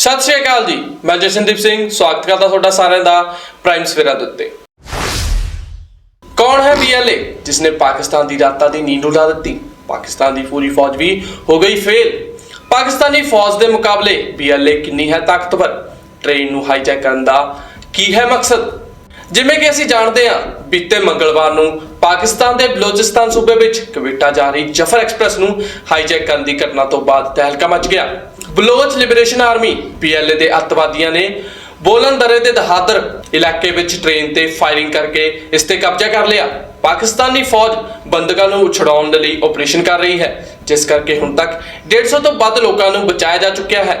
ਸਤਿ ਸ਼੍ਰੀ ਅਕਾਲ ਜੀ। ਮੈਂ ਜਸ਼ਨਦੀਪ ਸਿੰਘ, ਸਵਾਗਤ ਕਰਦਾ ਤੁਹਾਡਾ ਸਾਰਿਆਂ ਦਾ ਪ੍ਰਾਈਮ ਸਵੇਰਾ ਦੇ ਉੱਤੇ। ਕੌਣ ਹੈ ਬੀਐਲਏ ਜਿਸਨੇ ਪਾਕਿਸਤਾਨ ਦੀ ਰਾਤਾਂ ਦੀ ਨੀਂਦ ਉਡਾ ਦਿੱਤੀ? ਪਾਕਿਸਤਾਨ ਦੀ ਪੂਰੀ ਫੌਜ ਵੀ ਹੋ ਗਈ ਫੇਲ। ਪਾਕਿਸਤਾਨੀ ਫੌਜ ਦੇ ਮੁਕਾਬਲੇ ਬੀਐਲਏ ਕਿੰਨੀ ਹੈ ਤਾਕਤਵਰ? ਟ੍ਰੇਨ ਨੂੰ ਹਾਈਜੈਕ ਕਰਨ ਦਾ ਕੀ ਹੈ ਮਕਸਦ? ਜਿਵੇਂ ਕਿ ਅਸੀਂ ਜਾਣਦੇ ਹਾਂ, ਬੀਤੇ ਮੰਗਲਵਾਰ ਨੂੰ ਪਾਕਿਸਤਾਨ ਦੇ ਬਲੋਚਿਸਤਾਨ ਸੂਬੇ ਵਿੱਚ ਕਵਿਟਾ ਜਾ ਰਹੀ ਜਫਰ ਐਕਸਪ੍ਰੈਸ ਨੂੰ ਹਾਈਜੈਕ ਕਰਨ ਦੀ ਘਟਨਾ ਤੋਂ ਬਾਅਦ ਤਹਿਲਕਾ ਮਚ ਗਿਆ। ਬਲੋਚ ਲਿਬਰੇਸ਼ਨ ਆਰਮੀ ਪੀਐਲਏ ਦੇ ਅੱਤਵਾਦੀਆਂ ਨੇ ਬੋਲਨ ਦਰੇ ਦੇ ਦਹਾਦਰ ਇਲਾਕੇ ਵਿੱਚ ਟ੍ਰੇਨ ਤੇ ਫਾਇਰਿੰਗ ਕਰਕੇ ਇਸ ਤੇ ਕਬਜ਼ਾ ਕਰ ਲਿਆ। ਪਾਕਿਸਤਾਨੀ ਫੌਜ ਬੰਦਕਾਂ ਨੂੰ ਉਛੜਾਉਣ ਦੇ ਲਈ ਆਪਰੇਸ਼ਨ ਕਰ ਰਹੀ ਹੈ, ਜਿਸ ਕਰਕੇ ਹੁਣ ਤੱਕ 150 ਤੋਂ ਵੱਧ ਲੋਕਾਂ ਨੂੰ ਬਚਾਇਆ ਜਾ ਚੁੱਕਿਆ ਹੈ।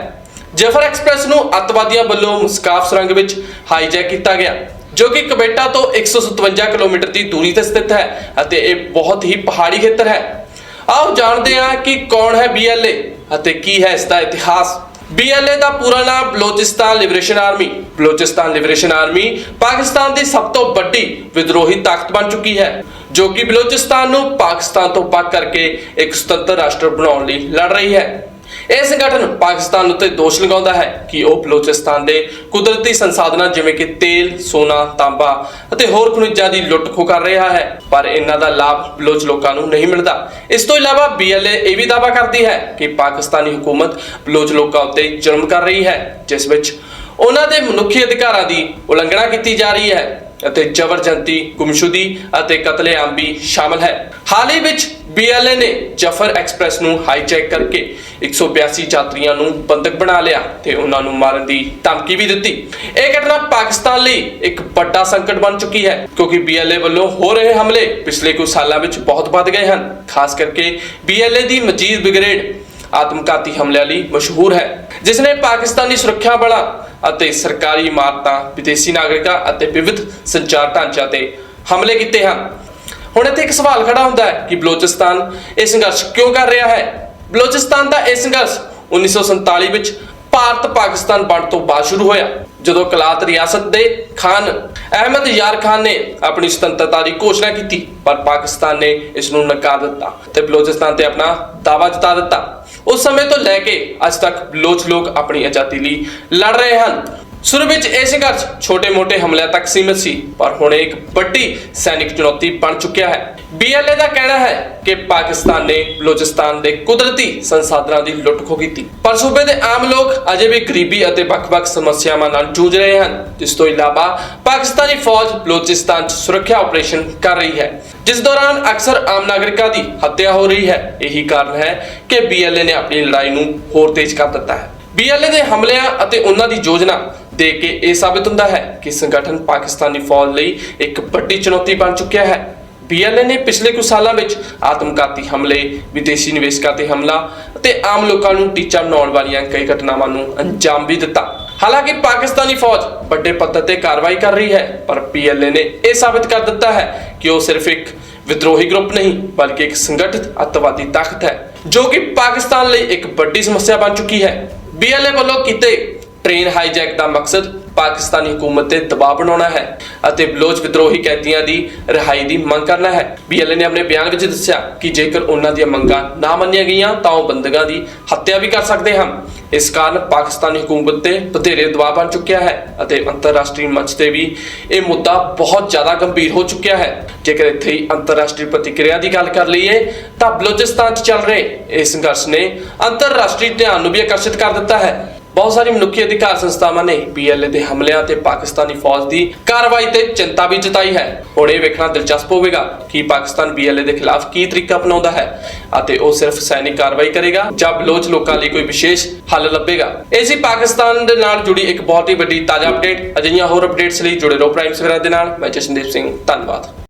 ਜਫਰ ਐਕਸਪ੍ਰੈਸ ਨੂੰ ਅੱਤਵਾਦੀਆਂ ਵੱਲੋਂ ਮੁਸਕਾਫ ਸੁਰੰਗ ਵਿੱਚ ਹਾਈਜੈਕ ਕੀਤਾ ਗਿਆ, ਜੋ ਕਿ ਕਬੇਟਾ ਤੋਂ 157 ਕਿਲੋਮੀਟਰ ਦੀ ਦੂਰੀ ਤੇ ਸਥਿਤ ਹੈ ਅਤੇ ਇਹ ਬਹੁਤ ਹੀ ਪਹਾੜੀ ਖੇਤਰ ਹੈ। ਆਓ ਜਾਣਦੇ ਹਾਂ ਕਿ ਕੌਣ ਹੈ ਬੀਐਲਏ ਅਤੇ ਕੀ ਹੈ ਇਸ ਦਾ ਇਤਿਹਾਸ ਬੀਐਲਏ ਦਾ ਪੂਰਾ ਨਾਮ Balochistan liberation army, Balochistan liberation army Pakistan ਦੀ ਸਭ ਤੋਂ ਵੱਡੀ ਵਿਦਰੋਹੀ ਤਾਕਤ ਬਣ ਚੁੱਕੀ ਹੈ, ਜੋ ਕਿ ਬਲੋਚਿਸਤਾਨ ਨੂੰ ਪਾਕਿਸਤਾਨ ਤੋਂ ਪੱਕ ਕਰਕੇ ਇੱਕ ਸੁਤੰਤਰ ਰਾਸ਼ਟਰ ਬਣਾਉਣ ਲਈ ਲੜ ਰਹੀ ਹੈ। ਇਹ ਸੰਗਠਨ ਪਾਕਿਸਤਾਨ ਉੱਤੇ ਦੋਸ਼ ਲਗਾਉਂਦਾ ਹੈ ਕਿ ਉਹ ਬਲੋਚਿਸਤਾਨ ਦੇ ਕੁਦਰਤੀ ਸੰਸਾਧਨਾਂ ਜਿਵੇਂ ਕਿ ਤੇਲ, ਸੋਨਾ, ਤਾਂਬਾ ਅਤੇ ਹੋਰ ਖਣਿਜਾਂ ਦੀ ਲੁੱਟ ਖੋਹ ਕਰ ਰਿਹਾ ਹੈ ਪਰ ਇਹਨਾਂ ਦਾ ਲਾਭ ਬਲੋਚ ਲੋਕਾਂ ਨੂੰ ਨਹੀਂ ਮਿਲਦਾ। ਇਸ ਤੋਂ ਇਲਾਵਾ ਬੀਐਲਏ ਇਹ ਵੀ ਦਾਅਵਾ ਕਰਦੀ ਹੈ ਕਿ ਪਾਕਿਸਤਾਨੀ ਹਕੂਮਤ ਬਲੋਚ ਲੋਕਾਂ ਉੱਤੇ ਜ਼ੁਲਮ ਕਰ ਰਹੀ ਹੈ ਜਿਸ ਵਿੱਚ ਉਹਨਾਂ ਦੇ ਮਨੁੱਖੀ ਅਧਿਕਾਰਾਂ ਦੀ ਉਲੰਘਣਾ ਕੀਤੀ ਜਾ ਰਹੀ ਹੈ। ਅਤੇ ਜਬਰਜੰਤੀ ਗੁੰਮਸ਼ੁਦੀ ਅਤੇ ਕਤਲੇਆਮ ਵੀ ਸ਼ਾਮਲ ਹੈ। ਹਾਲ ਹੀ ਵਿੱਚ ਬੀਐਲਏ ਨੇ ਜਫਰ ਐਕਸਪ੍ਰੈਸ ਨੂੰ ਹਾਈਜੈਕ ਕਰਕੇ 182 ਯਾਤਰੀਆਂ ਨੂੰ ਬੰਦਕ ਬਣਾ ਲਿਆ ਤੇ ਉਹਨਾਂ ਨੂੰ ਮਾਰਨ ਦੀ ਧਮਕੀ ਵੀ ਦਿੱਤੀ। ਇਹ ਘਟਨਾ ਪਾਕਿਸਤਾਨ ਲਈ ਇੱਕ ਵੱਡਾ ਸੰਕਟ ਬਣ ਚੁੱਕੀ ਹੈ, ਕਿਉਂਕਿ ਬੀਐਲਏ ਵੱਲੋਂ ਹੋ ਰਹੇ ਹਮਲੇ ਪਿਛਲੇ ਕੁਝ ਸਾਲਾਂ ਵਿੱਚ ਬਹੁਤ ਵੱਧ ਗਏ ਹਨ। ਖਾਸ ਕਰਕੇ ਬੀਐਲਏ ਦੀ ਮਜੀਦ ਬ੍ਰਿਗੇਡ ਆਤਮਘਾਤੀ ਹਮਲਿਆਂ ਲਈ ਮਸ਼ਹੂਰ ਹੈ, ਜਿਸ ਨੇ ਪਾਕਿਸਤਾਨੀ ਸੁਰੱਖਿਆ ਬਲਾਂ ਅਤੇ ਸਰਕਾਰੀ ਇਮਾਰਤਾਂ, ਵਿਦੇਸ਼ੀ ਨਾਗਰਿਕਾਂ ਅਤੇ ਵਿਵਿਧ ਸੰਚਾਰ ਢਾਂਚਿਆਂ ਤੇ ਹਮਲੇ ਕੀਤੇ ਹਨ। ਹੁਣ ਇੱਥੇ ਇੱਕ ਸਵਾਲ ਖੜਾ ਹੁੰਦਾ ਹੈ ਕਿ ਬਲੋਚਿਸਤਾਨ ਇਹ ਸੰਘਰਸ਼ ਕਿਉਂ ਕਰ ਰਿਹਾ ਹੈ? ਬਲੋਚਿਸਤਾਨ ਦਾ ਇਹ ਸੰਘਰਸ਼ 1947 ਵਿੱਚ ਭਾਰਤ ਪਾਕਿਸਤਾਨ ਵੰਡ ਤੋਂ ਬਾਅਦ ਸ਼ੁਰੂ ਹੋਇਆ, ਜਦੋਂ ਕਲਾਤ ਰਿਆਸਤ ਦੇ ਖਾਨ ਅਹਿਮਦ ਯਾਰ ਖਾਨ ਨੇ ਆਪਣੀ ਸੁਤੰਤਰਤਾ ਦੀ ਘੋਸ਼ਣਾ ਕੀਤੀ, ਪਰ ਪਾਕਿਸਤਾਨ ਨੇ ਇਸ ਨੂੰ ਨਕਾਰ ਦਿੱਤਾ ਤੇ ਬਲੋਚਿਸਤਾਨ ਤੇ ਆਪਣਾ ਦਾਅਵਾ ਜਤਾ ਦਿੱਤਾ। ਉਸ ਸਮੇਂ ਤੋਂ ਲੈ ਕੇ ਅੱਜ ਤੱਕ ਲੋਚ ਲੋਕ ਆਪਣੀ ਆਜ਼ਾਦੀ ਲਈ ਲੜ ਰਹੇ ਹਨ। ਸ਼ੁਰੂ ਵਿੱਚ ਇਹ ਸੰਘਰਸ਼ ਛੋਟੇ-ਮੋਟੇ ਹਮਲਿਆਂ ਤੱਕ ਸੀਮਿਤ ਸੀ, ਪਰ ਹੁਣ ਇਹ ਇੱਕ ਵੱਡੀ ਸੈਨਿਕ ਚੁਣੌਤੀ ਬਣ ਚੁੱਕਿਆ ਹੈ। ਬੀਐਲਏ ਦਾ ਕਹਿਣਾ ਹੈ ਕਿ ਪਾਕਿਸਤਾਨ ਨੇ ਬਲੋਚਿਸਤਾਨ ਦੇ ਕੁਦਰਤੀ ਸੰਸਾਧਨਾਂ ਦੀ ਲੁੱਟ ਕੀਤੀ। ਪਰ ਸੂਬੇ ਦੇ ਆਮ ਲੋਕ ਅਜੇ ਵੀ ਗਰੀਬੀ ਅਤੇ ਵੱਖ-ਵੱਖ ਸਮੱਸਿਆਵਾਂ ਨਾਲ ਜੂਝ ਰਹੇ ਹਨ। ਇਸ ਤੋਂ ਇਲਾਵਾ ਪਾਕਿਸਤਾਨੀ ਫੌਜ ਬਲੋਚਿਸਤਾਨ 'ਚ ਸੁਰੱਖਿਆ ਆਪਰੇਸ਼ਨ ਕਰ ਰਹੀ ਹੈ, ਜਿਸ ਦੌਰਾਨ ਅਕਸਰ ਆਮ ਨਾਗਰਿਕਾਂ ਦੀ ਹੱਤਿਆ ਹੋ ਰਹੀ ਹੈ। ਇਹੀ ਕਾਰਨ ਹੈ ਕਿ ਬੀਐਲਏ ਨੇ ਆਪਣੀ ਲੜਾਈ ਨੂੰ ਹੋਰ ਤੇਜ਼ ਕਰ ਦਿੱਤਾ ਹੈ। ਬੀਐਲਏ ਦੇ ਹਮਲਿਆਂ ਅਤੇ ਉਹਨਾਂ ਦੀ ਯੋਜਨਾ ਦੇ ਕੇ ਇਹ ਸਾਬਿਤ ਹੁੰਦਾ ਹੈ ਕਿ ਸੰਗਠਨ ਪਾਕਿਸਤਾਨੀ ਫੌਜ ਲਈ ਇੱਕ ਵੱਡੀ ਚੁਣੌਤੀ ਬਣ ਚੁੱਕਿਆ ਹੈ। ਬੀਐਲਏ ਨੇ ਪਿਛਲੇ ਕੁਝ ਸਾਲਾਂ ਵਿੱਚ ਆਤਮਘਾਤੀ ਹਮਲੇ, ਵਿਦੇਸ਼ੀ ਨਿਵੇਸ਼ਕਾਂ ਤੇ ਹਮਲਾ ਅਤੇ ਆਮ ਲੋਕਾਂ ਨੂੰ ਟੀਚਾ ਬਣਾਉਣ ਵਾਲੀਆਂ ਕਈ ਘਟਨਾਵਾਂ ਨੂੰ ਅੰਜਾਮ ਵੀ ਦਿੱਤਾ। ਹਾਲਾਂਕਿ ਪਾਕਿਸਤਾਨੀ ਫੌਜ ਵੱਡੇ ਪੱਧਰ ਤੇ ਕਾਰਵਾਈ ਕਰ ਰਹੀ ਹੈ, ਪਰ ਪੀਐਲਏ ਨੇ ਇਹ ਸਾਬਿਤ ਕਰ ਦਿੱਤਾ ਹੈ ਕਿ ਉਹ ਸਿਰਫ ਇੱਕ ਵਿਦਰੋਹੀ ਗਰੁੱਪ ਨਹੀਂ, ਬਲਕਿ ਇੱਕ ਸੰਗਠਿਤ ਅੱਤਵਾਦੀ ਤਾਕਤ ਹੈ, ਜੋ ਕਿ ਪਾਕਿਸਤਾਨ ਲਈ ਇੱਕ ਵੱਡੀ ਸਮੱਸਿਆ ਬਣ ਚੁੱਕੀ ਹੈ। ਬੀਐਲਏ ਵੱਲੋਂ ਕੀਤੇ ਟ੍ਰੇਨ ਹਾਈਜੈਕ ਦਾ ਮਕਸਦ ਪਾਕਿਸਤਾਨੀ ਹਕੂਮਤ ਤੇ ਦਬਾਅ ਬਣਾਉਣਾ ਹੈ ਅਤੇ ਬਲੋਚ ਵਿਦਰੋਹੀ ਕੈਦੀਆਂ ਦੀ ਰਿਹਾਈ ਦੀ ਮੰਗ ਕਰਨਾ ਹੈ। ਬੀਐਲਏ ਨੇ ਆਪਣੇ ਬਿਆਨ ਵਿੱਚ ਦੱਸਿਆ ਕਿ ਜੇਕਰ ਉਹਨਾਂ ਦੀਆਂ ਮੰਗਾਂ ਨਾ ਮੰਨੀਆਂ ਗਈਆਂ, ਤਾਂ ਉਹ ਬੰਦਕਾਂ ਦੀ ਹੱਤਿਆ ਵੀ ਕਰ ਸਕਦੇ ਹਨ। ਇਸ ਕਾਰਨ ਪਾਕਿਸਤਾਨੀ ਹਕੂਮਤ ਤੇ ਬਥੇਰੇ ਦਬਾਅ ਬਣ ਚੁੱਕਿਆ ਹੈ ਅਤੇ ਅੰਤਰਰਾਸ਼ਟਰੀ ਮੰਚ ਤੇ ਵੀ ਇਹ ਮੁੱਦਾ ਬਹੁਤ ਜ਼ਿਆਦਾ ਗੰਭੀਰ ਹੋ ਚੁੱਕਿਆ ਹੈ। ਜੇਕਰ ਇੱਥੇ ਹੀ ਅੰਤਰਰਾਸ਼ਟਰੀ ਪ੍ਰਤੀਕਿਰਿਆ ਦੀ ਗੱਲ ਕਰ ਲਈਏ, ਤਾਂ ਬਲੋਚਿਸਤਾਨ 'ਚ ਚੱਲ ਰਹੇ ਇਸ ਸੰਘਰਸ਼ ਨੇ ਅੰਤਰਰਾਸ਼ਟਰੀ ਧਿਆਨ ਨੂੰ ਵੀ ਆਕਰਸ਼ਿਤ ਕਰ ਦਿੱਤਾ ਹੈ। ਬਹੁਤ ਸਾਰੀ ਮਨੁੱਖੀ ਅਧਿਕਾਰ ਸੰਸਥਾਵਾਂ ਨੇ ਬੀਐਲਏ ਦੇ ਹਮਲਿਆਂ ਤੇ ਪਾਕਿਸਤਾਨੀ ਫੌਜ ਦੀ ਕਾਰਵਾਈ ਤੇ ਚਿੰਤਾ ਵੀ ਜਤਾਈ ਹੈ। ਹੁਣ ਇਹ ਵੇਖਣਾ ਦਿਲਚਸਪ ਹੋਵੇਗਾ ਕਿ ਪਾਕਿਸਤਾਨ ਬੀਐਲਏ ਦੇ ਖਿਲਾਫ ਕੀ ਤਰੀਕਾ ਅਪਣਾਉਂਦਾ ਹੈ ਅਤੇ ਉਹ ਸਿਰਫ ਸੈਨਿਕ ਕਾਰਵਾਈ ਕਰੇਗਾ ਜਾਂ ਬਲੋਚ ਲੋਕਾਂ ਲਈ ਕੋਈ ਵਿਸ਼ੇਸ਼ ਹੱਲ ਲੱਭੇਗਾ। ਇਹ ਸੀ ਪਾਕਿਸਤਾਨ ਦੇ ਨਾਲ ਜੁੜੀ ਇੱਕ ਬਹੁਤ ਹੀ ਵੱਡੀ ਤਾਜ਼ਾ ਅਪਡੇਟ ਅਜਿਹੀਆਂ ਹੋਰ ਅਪਡੇਟਸ ਲਈ ਜੁੜੇ ਰਹੋ ਪ੍ਰਾਈਮ ਸਵੇਰਾ ਦੇ ਨਾਲ। ਮੈਂ ਜਸ਼ਨਦੀਪ ਸਿੰਘ, ਧੰਨਵਾਦ।